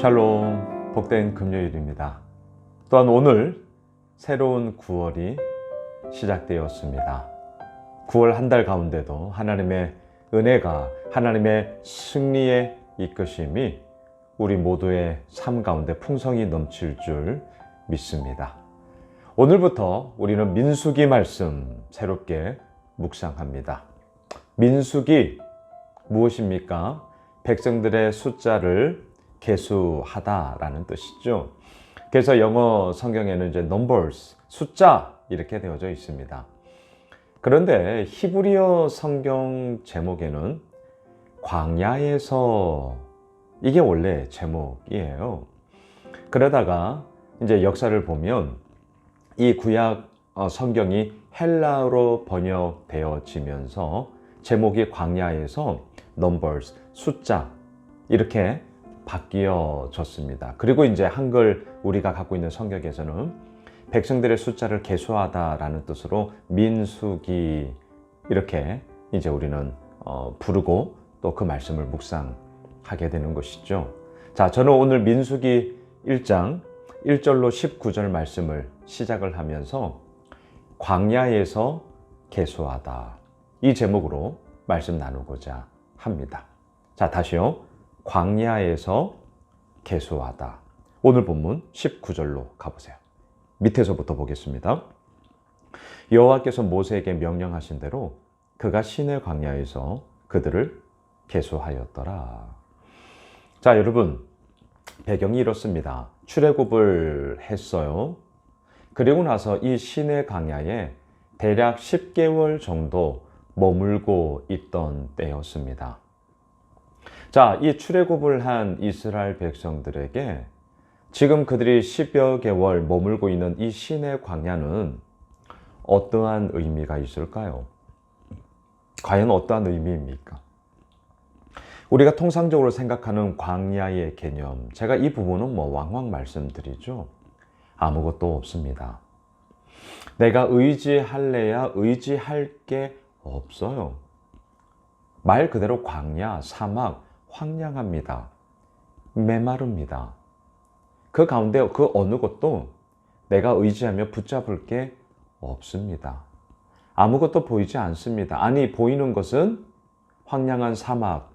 샬롬, 복된 금요일입니다. 또한 오늘 새로운 9월이 시작되었습니다. 9월 한 달 가운데도 하나님의 은혜가 하나님의 승리의 이끄심이 우리 모두의 삶 가운데 풍성이 넘칠 줄 믿습니다. 오늘부터 우리는 민수기 말씀 새롭게 묵상합니다. 민수기 무엇입니까? 백성들의 숫자를 계수하다라는 뜻이죠. 그래서 영어 성경에는 이제 numbers, 숫자 이렇게 되어져 있습니다. 그런데 히브리어 성경 제목에는 광야에서 이게 원래 제목이에요. 그러다가 이제 역사를 보면 이 구약 어, 성경이 헬라어로 번역되어지면서 제목이 광야에서 numbers, 숫자 이렇게 바뀌어졌습니다. 그리고 이제 한글 우리가 갖고 있는 성경에서는 백성들의 숫자를 계수하다라는 뜻으로 민수기 이렇게 이제 우리는 어, 부르고 또 그 말씀을 묵상 하게 되는 것이죠. 자, 저는 오늘 민수기 1장 1절로 19절 말씀을 시작을 하면서 광야에서 계수하다 이 제목으로 말씀 나누고자 합니다. 자, 다시요. 광야에서 계수하다. 오늘 본문 19절로 가보세요. 밑에서부터 보겠습니다. 여호와께서 모세에게 명령하신 대로 그가 시내 광야에서 그들을 계수하였더라. 자, 여러분 배경이 이렇습니다. 출애굽을 했어요. 그리고 나서 이 시내 광야에 대략 10개월 정도 머물고 있던 때였습니다. 자, 이 출애굽을 한 이스라엘 백성들에게 지금 그들이 10여 개월 머물고 있는 이 시내 광야는 어떠한 의미가 있을까요? 과연 어떠한 의미입니까? 우리가 통상적으로 생각하는 광야의 개념, 제가 이 부분은 뭐 왕왕 말씀드리죠. 아무것도 없습니다. 내가 의지할래야 의지할 게 없어요. 말 그대로 광야, 사막, 황량합니다. 메마릅니다. 그 가운데 그 어느 것도 내가 의지하며 붙잡을 게 없습니다. 아무것도 보이지 않습니다. 아니, 보이는 것은 황량한 사막,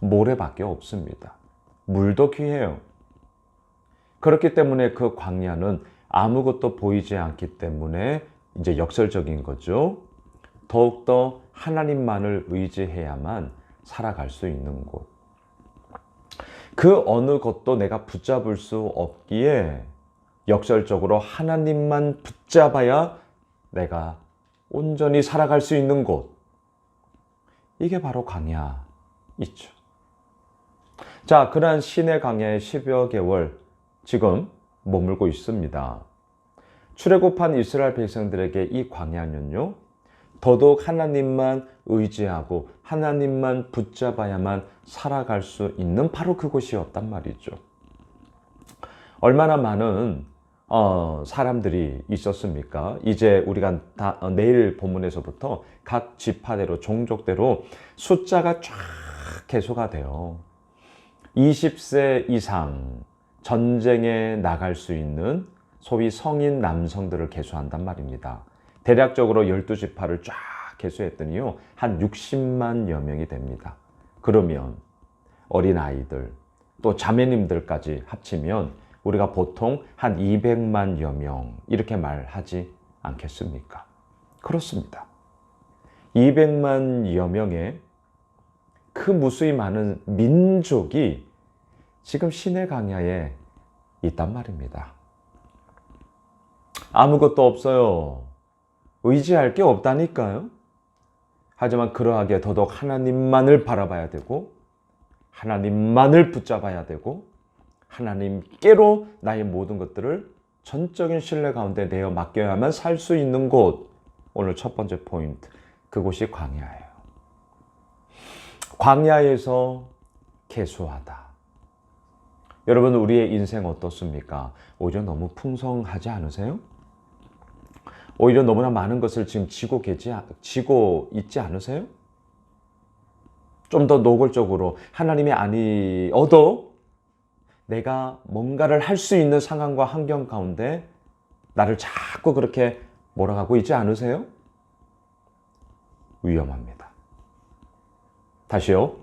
모래밖에 없습니다. 물도 귀해요. 그렇기 때문에 그 광야는 아무것도 보이지 않기 때문에 이제 역설적인 거죠. 더욱더 하나님만을 의지해야만 살아갈 수 있는 곳. 그 어느 것도 내가 붙잡을 수 없기에 역설적으로 하나님만 붙잡아야 내가 온전히 살아갈 수 있는 곳. 이게 바로 광야이죠. 자, 그러한 신의 광야에 10여 개월 지금 머물고 있습니다. 출애굽한 이스라엘 백성들에게 이 광야는요. 더더욱 하나님만 의지하고 하나님만 붙잡아야만 살아갈 수 있는 바로 그곳이었단 말이죠. 얼마나 많은 어, 사람들이 있었습니까? 이제 우리가 다, 어, 내일 본문에서부터 각 지파대로 종족대로 숫자가 쫙 개소가 돼요. 20세 이상 전쟁에 나갈 수 있는 소위 성인 남성들을 개수한단 말입니다. 대략적으로 12지파를 쫙 개수했더니요. 한 60만여 명이 됩니다. 그러면 어린아이들 또 자매님들까지 합치면 우리가 보통 한 200만여 명 이렇게 말하지 않겠습니까? 그렇습니다. 200만여 명의 그 무수히 많은 민족이 지금 시내 강야에 있단 말입니다. 아무것도 없어요. 의지할 게 없다니까요. 하지만 그러하게 더더욱 하나님만을 바라봐야 되고, 하나님만을 붙잡아야 되고, 하나님께로 나의 모든 것들을 전적인 신뢰 가운데 내어 맡겨야만 살 수 있는 곳. 오늘 첫 번째 포인트. 그곳이 광야예요. 광야에서 개수하다. 여러분 우리의 인생 어떻습니까? 오히려 너무 풍성하지 않으세요? 오히려 너무나 많은 것을 지금 지고 계지 지고 있지 않으세요? 좀 더 노골적으로 하나님이 아니어도 내가 뭔가를 할 수 있는 상황과 환경 가운데 나를 자꾸 그렇게 몰아가고 있지 않으세요? 위험합니다. 다시요.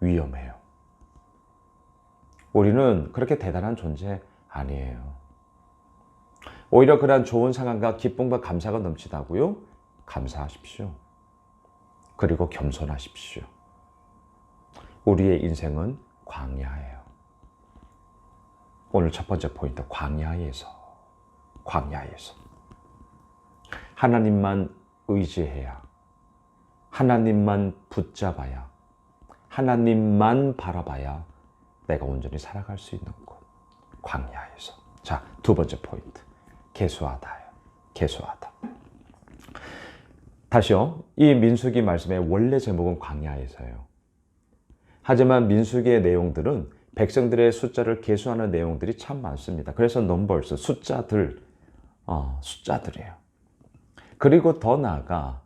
위험해요. 우리는 그렇게 대단한 존재 아니에요. 오히려 그러한 좋은 상황과 기쁨과 감사가 넘치다고요? 감사하십시오. 그리고 겸손하십시오. 우리의 인생은 광야예요. 오늘 첫 번째 포인트, 광야에서. 광야에서. 하나님만 의지해야, 하나님만 붙잡아야, 하나님만 바라봐야 내가 온전히 살아갈 수 있는 곳. 광야에서. 자, 두 번째 포인트. 개수하다요. 개수하다. 다시요. 이 민수기 말씀의 원래 제목은 광야에서요. 하지만 민수기의 내용들은 백성들의 숫자를 계수하는 내용들이 참 많습니다. 그래서 넘버스 숫자들 어, 숫자들이에요. 그리고 더 나아가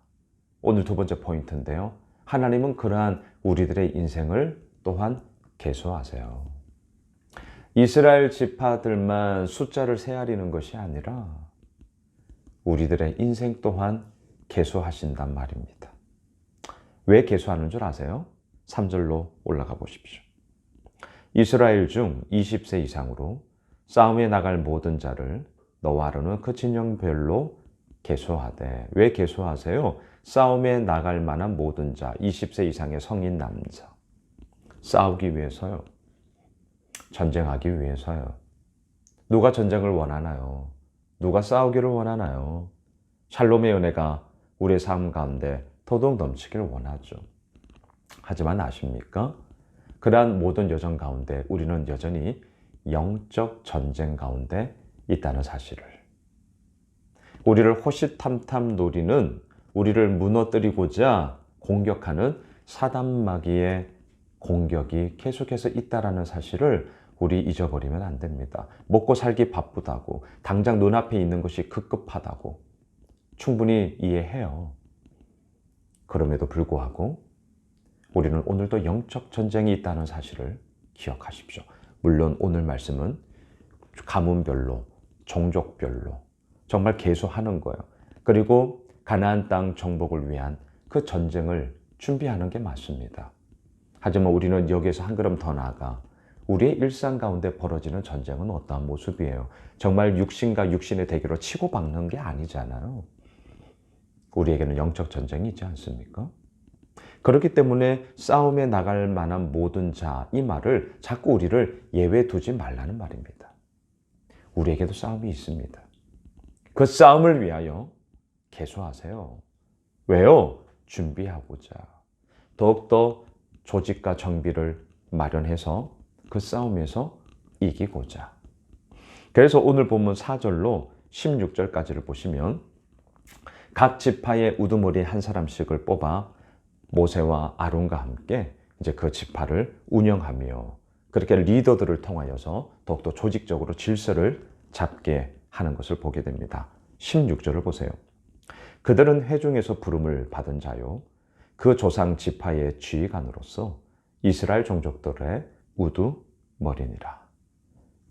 오늘 두 번째 포인트인데요. 하나님은 그러한 우리들의 인생을 또한 계수하세요. 이스라엘 지파들만 숫자를 세아리는 것이 아니라 우리들의 인생 또한 계수하신단 말입니다. 왜 계수하는 줄 아세요? 3절로 올라가 보십시오. 이스라엘 중 20세 이상으로 싸움에 나갈 모든 자를 너와 아론은 그 진영별로 계수하되 왜 계수하세요? 싸움에 나갈 만한 모든 자 20세 이상의 성인 남자 싸우기 위해서요. 전쟁하기 위해서요. 누가 전쟁을 원하나요? 누가 싸우기를 원하나요? 샬롬의 은혜가 우리의 삶 가운데 더더욱 넘치기를 원하죠. 하지만 아십니까? 그러한 모든 여정 가운데 우리는 여전히 영적 전쟁 가운데 있다는 사실을. 우리를 호시탐탐 노리는 우리를 무너뜨리고자 공격하는 사단마귀의 공격이 계속해서 있다라는 사실을 우리 잊어버리면 안 됩니다. 먹고 살기 바쁘다고, 당장 눈앞에 있는 것이 급급하다고 충분히 이해해요. 그럼에도 불구하고 우리는 오늘도 영적 전쟁이 있다는 사실을 기억하십시오. 물론 오늘 말씀은 가문별로, 종족별로 정말 계속하는 거예요. 그리고 가나안 땅 정복을 위한 그 전쟁을 준비하는 게 맞습니다. 하지만 우리는 여기에서 한 걸음 더 나아가 우리의 일상 가운데 벌어지는 전쟁은 어떠한 모습이에요? 정말 육신과 육신의 대결로 치고받는 게 아니잖아요. 우리에게는 영적 전쟁이 있지 않습니까? 그렇기 때문에 싸움에 나갈 만한 모든 자, 이 말을 자꾸 우리를 예외 두지 말라는 말입니다. 우리에게도 싸움이 있습니다. 그 싸움을 위하여 개수하세요. 왜요? 준비하고자. 더욱더 조직과 정비를 마련해서 그 싸움에서 이기고자. 그래서 오늘 본문 4절로 16절까지를 보시면 각 지파의 우두머리 한 사람씩을 뽑아 모세와 아론과 함께 이제 그 지파를 운영하며 그렇게 리더들을 통하여서 더욱더 조직적으로 질서를 잡게 하는 것을 보게 됩니다. 16절을 보세요. 그들은 회중에서 부름을 받은 자요. 그 조상 지파의 지휘관으로서 이스라엘 종족들의 우두 머리니라.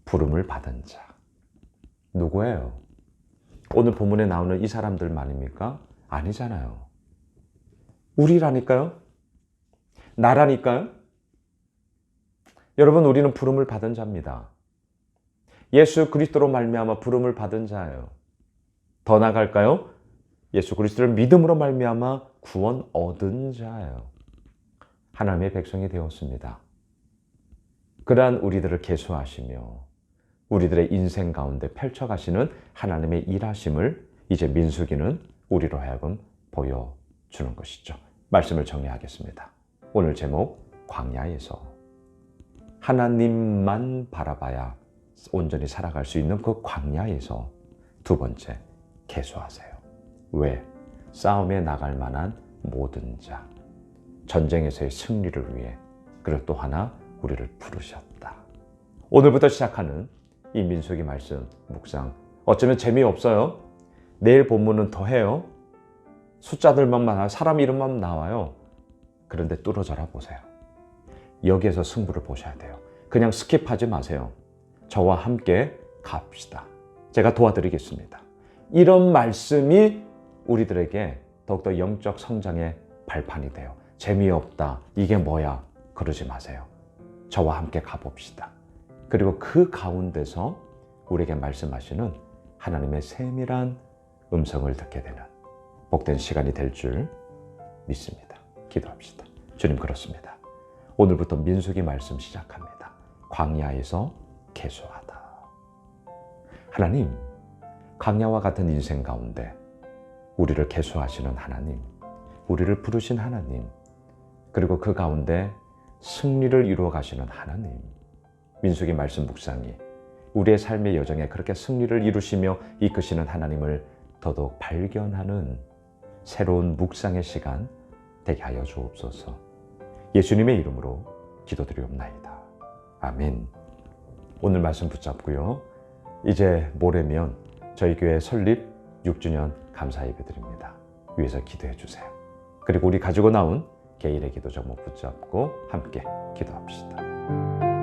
부름을 받은 자. 누구예요? 오늘 본문에 나오는 이 사람들만입니까? 아니잖아요. 우리라니까요? 나라니까요? 여러분 우리는 부름을 받은 자입니다. 예수 그리스도로 말미암아 부름을 받은 자예요. 더 나갈까요? 예수 그리스도를 믿음으로 말미암아 구원 얻은 자예요. 하나님의 백성이 되었습니다. 그러한 우리들을 계수하시며 우리들의 인생 가운데 펼쳐가시는 하나님의 일하심을 이제 민수기는 우리로 하여금 보여주는 것이죠. 말씀을 정리하겠습니다. 오늘 제목 광야에서 하나님만 바라봐야 온전히 살아갈 수 있는 그 광야에서 두 번째 개수하세요. 왜? 싸움에 나갈 만한 모든 자. 전쟁에서의 승리를 위해 그리고 또 하나 우리를 부르셨다. 오늘부터 시작하는 이 민수기 말씀 묵상 어쩌면 재미없어요. 내일 본문은 더 해요. 숫자들만 많아요. 사람 이름만 나와요. 그런데 뚫어져라 보세요. 여기에서 승부를 보셔야 돼요. 그냥 스킵하지 마세요. 저와 함께 갑시다. 제가 도와드리겠습니다. 이런 말씀이 우리들에게 더욱더 영적 성장의 발판이 돼요. 재미없다. 이게 뭐야? 그러지 마세요. 저와 함께 가봅시다. 그리고 그 가운데서 우리에게 말씀하시는 하나님의 세밀한 음성을 듣게 되는 복된 시간이 될 줄 믿습니다. 기도합시다. 주님 그렇습니다. 오늘부터 민수기 말씀 시작합니다. 광야에서 개수하다. 하나님, 광야와 같은 인생 가운데 우리를 개수하시는 하나님, 우리를 부르신 하나님, 그리고 그 가운데 승리를 이루어 가시는 하나님, 민수기 말씀 묵상이 우리의 삶의 여정에 그렇게 승리를 이루시며 이끄시는 하나님을 더더욱 발견하는 새로운 묵상의 시간 되게 하여 주옵소서. 예수님의 이름으로 기도드리옵나이다. 아멘. 오늘 말씀 붙잡고요. 이제 모레면 저희 교회 설립 6주년 감사 예배 드립니다. 위에서 기도해 주세요. 그리고 우리 가지고 나온 개인의 기도 제목 붙잡고 함께 기도합시다.